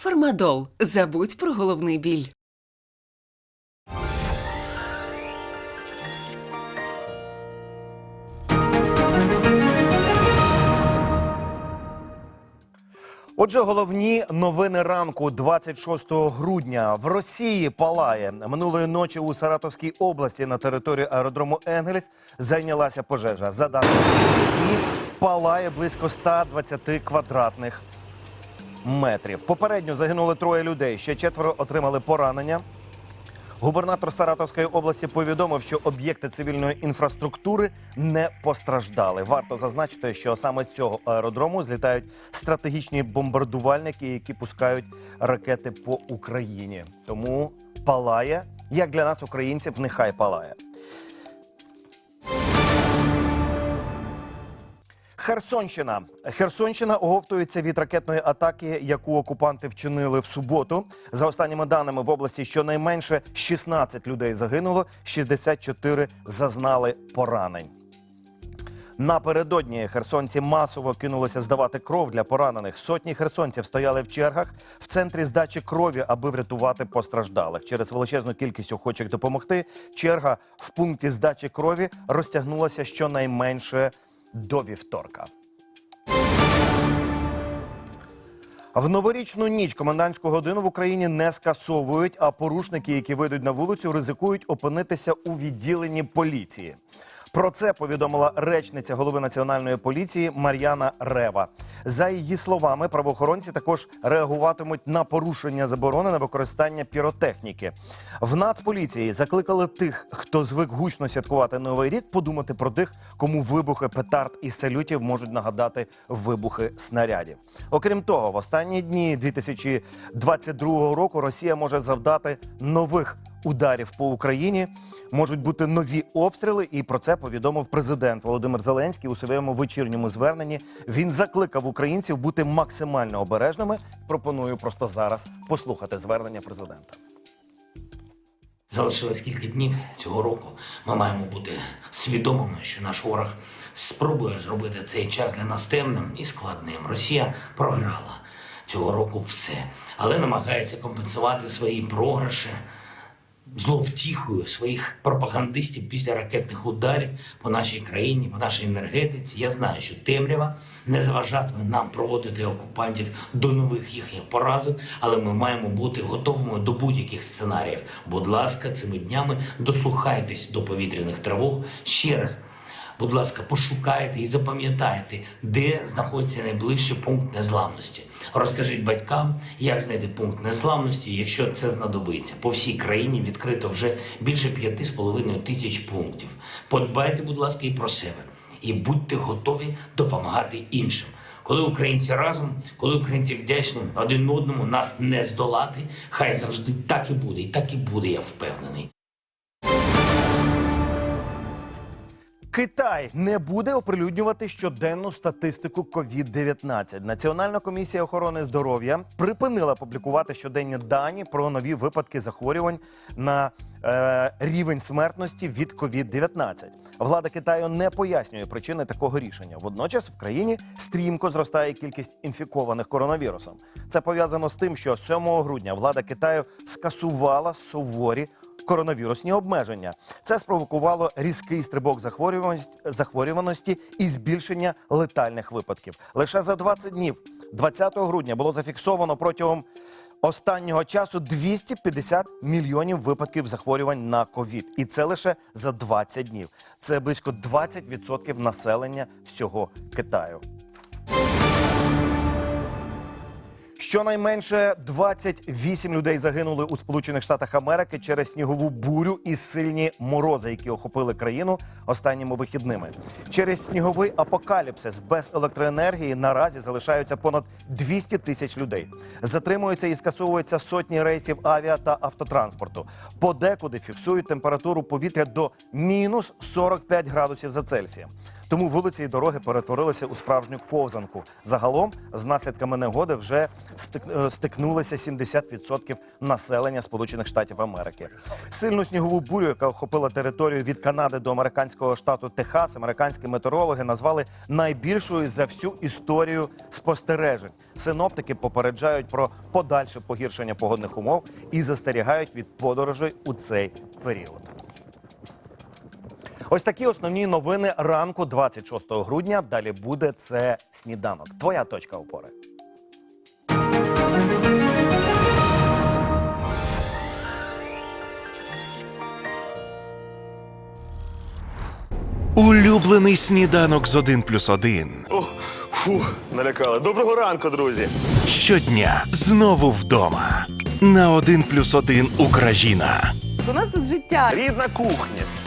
Фармадол. Забудь про головний біль. Отже, головні новини ранку 26 грудня в Росії палає минулої ночі у Саратовській області на території аеродрому Енгельс зайнялася пожежа. За даними палає близько 120 квадратних метрів. Попередньо загинули троє людей. Ще четверо отримали поранення. Губернатор Саратовської області повідомив, що об'єкти цивільної інфраструктури не постраждали. Варто зазначити, що саме з цього аеродрому злітають стратегічні бомбардувальники, які пускають ракети по Україні. Тому палає, як для нас, українців, нехай палає. Херсонщина. Херсонщина оговтується від ракетної атаки, яку окупанти вчинили в суботу. За останніми даними в області щонайменше 16 людей загинуло, 64 зазнали поранень. Напередодні херсонці масово кинулися здавати кров для поранених. Сотні херсонців стояли в чергах в центрі здачі крові, аби врятувати постраждалих. Через величезну кількість охочих допомогти. Черга в пункті здачі крові розтягнулася щонайменше до вівторка. В новорічну ніч комендантську годину в Україні не скасовують, а порушники, які вийдуть на вулицю, ризикують опинитися у відділенні поліції. Про це повідомила речниця голови національної поліції Мар'яна Рева. За її словами, правоохоронці також реагуватимуть на порушення заборони на використання піротехніки. В Нацполіції закликали тих, хто звик гучно святкувати новий рік, подумати про тих, кому вибухи петард і салютів можуть нагадати вибухи снарядів. Окрім того, в останні дні 2022 року Росія може завдати нових ударів по Україні. Можуть бути нові обстріли, і про це повідомив президент Володимир Зеленський у своєму вечірньому зверненні. Він закликав українців бути максимально обережними. Пропоную просто зараз послухати звернення президента. Залишилось кілька днів цього року. Ми маємо бути свідомими, що наш ворог спробує зробити цей час для нас темним і складним. Росія програла цього року все, але намагається компенсувати свої програші зловтіхою своїх пропагандистів після ракетних ударів по нашій країні, по нашій енергетиці. Я знаю, що темрява не заважатиме нам проводити окупантів до нових їхніх поразок, але ми маємо бути готовими до будь-яких сценаріїв. Будь ласка, цими днями дослухайтесь до повітряних тривог ще раз. Будь ласка, пошукайте і запам'ятайте, де знаходиться найближчий пункт незламності. Розкажіть батькам, як знайти пункт незламності, якщо це знадобиться. По всій країні відкрито вже більше п'яти з половиною тисяч пунктів. Подбайте, будь ласка, і про себе, і будьте готові допомагати іншим. Коли українці разом, коли українці вдячні один одному, нас не здолати. Хай завжди так і буде, і так і буде, я впевнений. Китай не буде оприлюднювати щоденну статистику COVID-19. Національна комісія охорони здоров'я припинила публікувати щоденні дані про нові випадки захворювань на е, рівень смертності від COVID-19. Влада Китаю не пояснює причини такого рішення. Водночас в країні стрімко зростає кількість інфікованих коронавірусом. Це пов'язано з тим, що 7 грудня влада Китаю скасувала суворі коронавірусні обмеження. Це спровокувало різкий стрибок захворюваності, і збільшення летальних випадків. Лише за 20 днів, 20 грудня, було зафіксовано протягом останнього часу 250 мільйонів випадків захворювань на ковід. І це лише за 20 днів. Це близько 20% населення всього Китаю. Щонайменше 28 людей загинули у Сполучених Штатах Америки через снігову бурю і сильні морози, які охопили країну останніми вихідними. Через сніговий апокаліпсис без електроенергії наразі залишаються понад 200 тисяч людей. Затримуються і скасовуються сотні рейсів авіа та автотранспорту. Подекуди фіксують температуру повітря до мінус 45 градусів за Цельсієм. Тому вулиці і дороги перетворилися у справжню ковзанку. Загалом з наслідками негоди вже е, стикнулися 70% населення Сполучених Штатів Америки. Сильну снігову бурю, яка охопила територію від Канади до американського штату Техас, американські метеорологи назвали найбільшою за всю історію спостережень. Синоптики попереджають про подальше погіршення погодних умов і застерігають від подорожей у цей період. Ось такі основні новини ранку 26 грудня. Далі буде це сніданок. Твоя точка опори. Улюблений сніданок з 1 плюс 1. О, фу, налякали. Доброго ранку, друзі. Щодня знову вдома. На 1 плюс 1 Україна У нас тут життя. Рідна кухня,